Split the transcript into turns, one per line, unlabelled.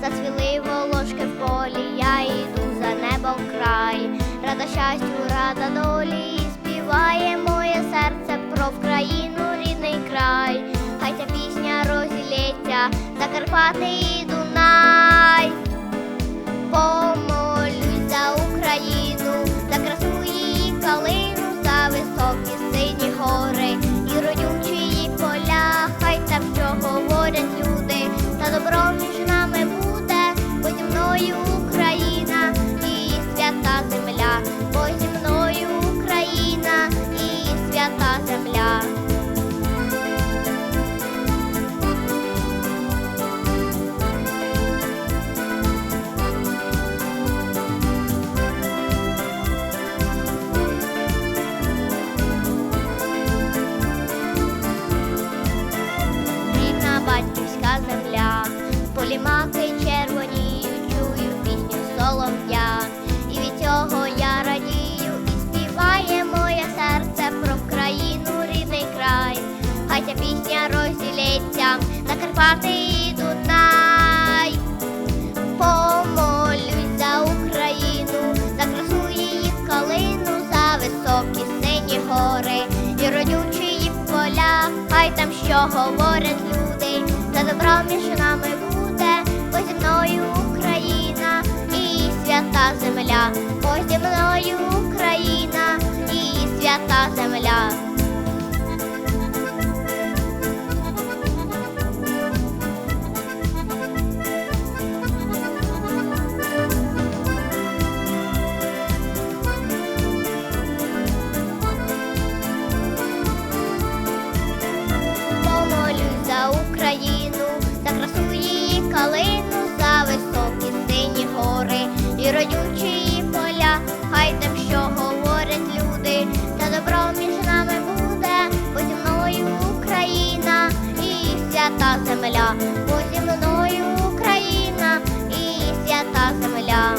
зацвіли волошки в полі, я йду за небом край, рада щастю, рада долі, співає моє серце про Вкраїну рідний край. Хай ця пісня розілється за Карпати і Дунай. Помолюсь за Україну, за красу її калину, за високі маки червоніють, чую пісню солов'я, і від цього я радію, і співає моє серце про Вкраїну рідний край. Хай ця пісня розділється на Карпати і Дунай. Помолюсь за Україну, за красу її калину, за високі сині гори і родючі поля. Хай там що говорять люди, та добро між земля, ось зі мною Україна і свята земля. земля, буде мною Україна і свята земля.